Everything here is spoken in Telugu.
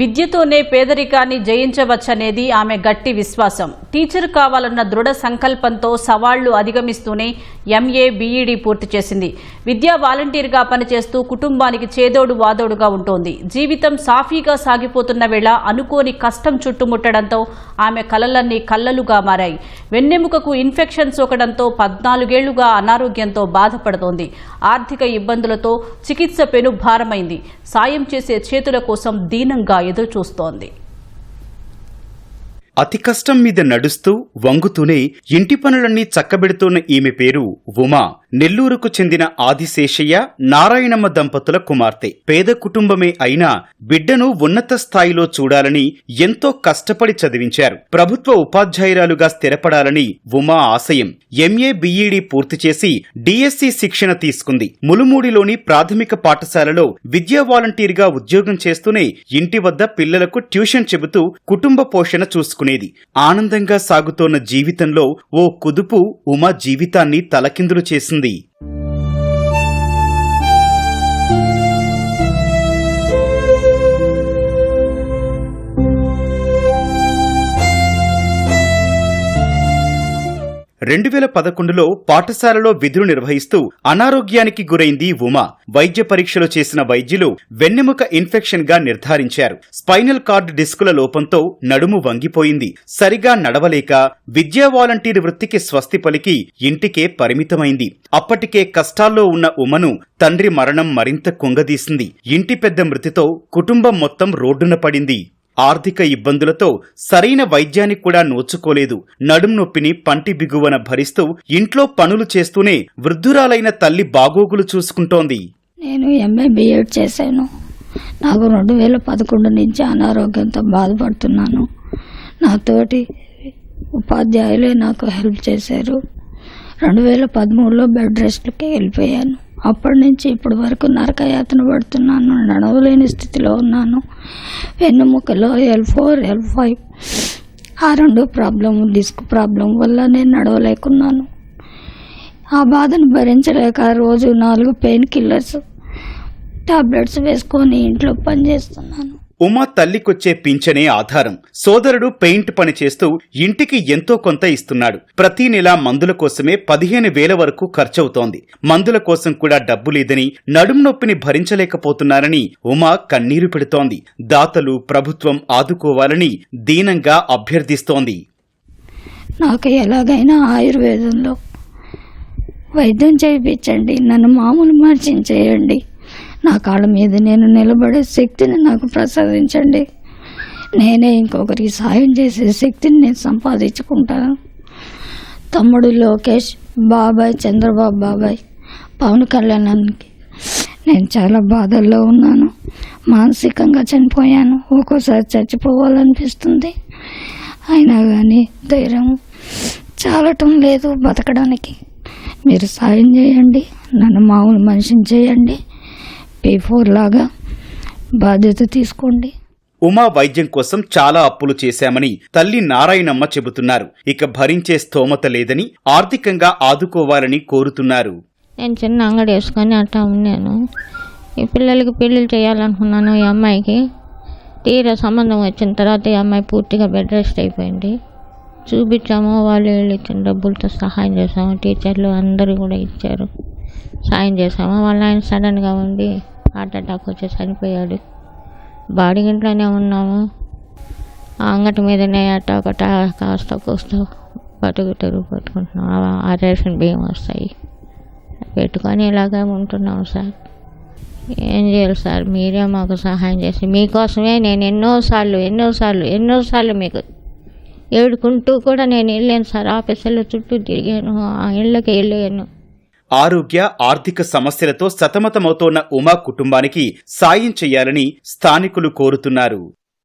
విద్యతోనే పేదరికాన్ని జయించవచ్చనేది ఆమె గట్టి విశ్వాసం. టీచర్ కావాలన్న దృఢ సంకల్పంతో సవాళ్ళు అధిగమిస్తూనే ఎంఏ బీఈడీ పూర్తి చేసింది. విద్యా వాలంటీర్గా పనిచేస్తూ కుటుంబానికి చేదోడు వాదోడుగా ఉంటోంది. జీవితం సాఫీగా సాగిపోతున్న వేళ అనుకోని కష్టం చుట్టుముట్టడంతో ఆమె కలలన్నీ కళ్ళలుగా మారాయి. వెన్నెముకకు ఇన్ఫెక్షన్ సోకడంతో పద్నాలుగేళ్ళుగా అనారోగ్యంతో బాధపడుతోంది. ఆర్థిక ఇబ్బందులతో చికిత్స పెనుభారమైంది సాయం చేసే చేతుల కోసం దీనంగా ఎదురుచూస్తోంది. అతి కష్టం మీద నడుస్తూ వంగుతూనే ఇంటి పనులన్నీ చక్కబెడుతున్న ఈమె పేరు ఉమా. నెల్లూరుకు చెందిన ఆదిశేషయ్య నారాయణమ్మ దంపతుల కుమార్తె. పేద కుటుంబమే అయినా బిడ్డను ఉన్నత స్థాయిలో చూడాలని ఎంతో కష్టపడి చదివించారు. ప్రభుత్వ ఉపాధ్యాయురాలుగా స్థిరపడాలని ఉమా ఆశయం. ఎంఏ బిఈడి పూర్తి చేసి డిఎస్సి శిక్షణ తీసుకుంది. ములుమూడిలోని ప్రాథమిక పాఠశాలలో విద్యా వాలంటీర్గా ఉద్యోగం చేస్తూనే ఇంటి వద్ద పిల్లలకు ట్యూషన్ చెబుతూ కుటుంబ పోషణ చేసుకునేది ఆనందంగా సాగుతోన్న జీవితంలో ఓ కుదుపు ఉమా జీవితాన్ని తలకిందులు చేసింది. రెండు వేల పదకొండులో పాఠశాలలో విధులు నిర్వహిస్తూ అనారోగ్యానికి గురైంది ఉమా. వైద్య పరీక్షలు చేసిన వైద్యులు వెన్నెముక ఇన్ఫెక్షన్గా నిర్ధారించారు. స్పైనల్ కార్డ్ డిస్కుల లోపంతో నడుము వంగిపోయింది. సరిగా నడవలేక విద్యా వాలంటీర్ వృత్తికి స్వస్తి పలికి ఇంటికే పరిమితమైంది. అప్పటికే కష్టాల్లో ఉన్న ఉమను తండ్రి మరణం మరింత కుంగదీసింది. ఇంటి పెద్ద మృతితో కుటుంబం మొత్తం రోడ్డున పడింది. ఆర్థిక ఇబ్బందులతో సరైన వైద్యానికి కూడా నోచుకోలేదు. నడుం నొప్పిని పంటి బిగువన భరిస్తూ ఇంట్లో పనులు చేస్తూనే వృద్ధురాలైన తల్లి బాగోగులు చూసుకుంటోంది. నేను ఎంఏ బిఎడ్ చేశాను. నాకు రెండు వేల పదకొండు నుంచి అనారోగ్యంతో బాధపడుతున్నాను. నాతోటి ఉపాధ్యాయులే నాకు హెల్ప్ చేశారు. రెండు వేల పదమూడులో బెడ్ రెస్ట్కి వెళ్ళిపోయాను. అప్పటి నుంచి ఇప్పటి వరకు నరకయాతన పడుతున్నాను నడవలేని స్థితిలో ఉన్నాను. వెన్నుముకలో ఎల్ ఫోర్ ఎల్ ఫైవ్ ఆ రెండు ప్రాబ్లం డిస్క్ ప్రాబ్లం వల్ల నేను నడవలేకున్నాను. ఆ బాధను భరించలేక రోజు నాలుగు పెయిన్ కిల్లర్స్ టాబ్లెట్స్ వేసుకొని ఇంట్లో పనిచేస్తున్నాను. ఉమా తల్లికొచ్చే పింఛనే ఆధారం. సోదరుడు పెయింట్ పని చేస్తూ ఇంటికి ఎంతో కొంత ఇస్తున్నాడు. ప్రతి నెల మందుల కోసమే పదిహేను వేల వరకు ఖర్చవుతోంది. మందుల కోసం కూడా డబ్బు లేదని నడుం నొప్పిని భరించలేకపోతున్నారని ఉమా కన్నీరు పెడుతోంది. దాతలు ప్రభుత్వం ఆదుకోవాలని దీనంగా అభ్యర్థిస్తోంది. నాకు ఎలాగైనా ఆయుర్వేదంలో వైద్యం చేయించండి. నన్ను మామూలు మనిషిని చేయండి. నా కాళ్ళ మీద నేను నిలబడే శక్తిని నాకు ప్రసాదించండి. నేనే ఇంకొకరికి సాయం చేసే శక్తిని నేను సంపాదించుకుంటాను. తమ్ముడు లోకేష్ బాబాయ్ చంద్రబాబు బాబాయ్ పవన్ కళ్యాణానికి నేను చాలా బాధల్లో ఉన్నాను. మానసికంగా చనిపోయాను. ఒక్కోసారి చచ్చిపోవాలనిపిస్తుంది. అయినా కానీ ధైర్యం చాలటం లేదు బతకడానికి. మీరు సాయం చేయండి. నన్ను మామూలు మనిషిని చేయండి. పే ఫోర్ లాగా బాధ్యత తీసుకోండి. ఉమా వైద్యం కోసం చాలా అప్పులు చేశామని తల్లి నారాయణమ్మ చెబుతున్నారు. ఇక భరించే స్తోమత లేదని ఆర్థికంగా ఆదుకోవాలని కోరుతున్నారు. నేను చిన్న అంగడి వేసుకొని అట్టా ఉన్నాను. ఈ పిల్లలకి పెళ్ళిళ్ళు చేయాలనుకున్నాను ఈ అమ్మాయికి. తీరా సంబంధం వచ్చిన తర్వాత ఈ అమ్మాయి పూర్తిగా బెడ్ రెస్ట్ అయిపోయింది. చూపించాము వాళ్ళు వీళ్ళు ఇచ్చిన డబ్బులతో సహాయం చేసాము టీచర్లు అందరూ కూడా ఇచ్చారు. సాయం చేసాము వాళ్ళ ఆయన సడన్గా ఉండి హార్ట్ అటాక్ వచ్చి చనిపోయాడు బాడిగింట్లోనే ఉన్నాము. అంగటి మీదనే అట్టా ఒకట కాస్త కోస్త బతుకు తిరుగు పెట్టుకుంటున్నాం ఆ రేషన్ బియ్యం వస్తాయి. పెట్టుకొని ఇలాగే ఉంటున్నాం సార్. ఏం చేయాలి సార్? మీరే మాకు సహాయం చేసి మీకోసమే నేను ఎన్నోసార్లు ఎన్నోసార్లు ఎన్నోసార్లు మీకు ఏడుకుంటూ కూడా నేను వెళ్ళాను సార్. ఆఫీసులో చుట్టూ తిరిగాను. ఆ ఇళ్ళకి వెళ్ళాను. ఆరోగ్య ఆర్థిక సమస్యలతో సతమతమవుతోన్న ఉమా కుటుంబానికి సాయం చేయాలని స్థానికులు కోరుతున్నారు.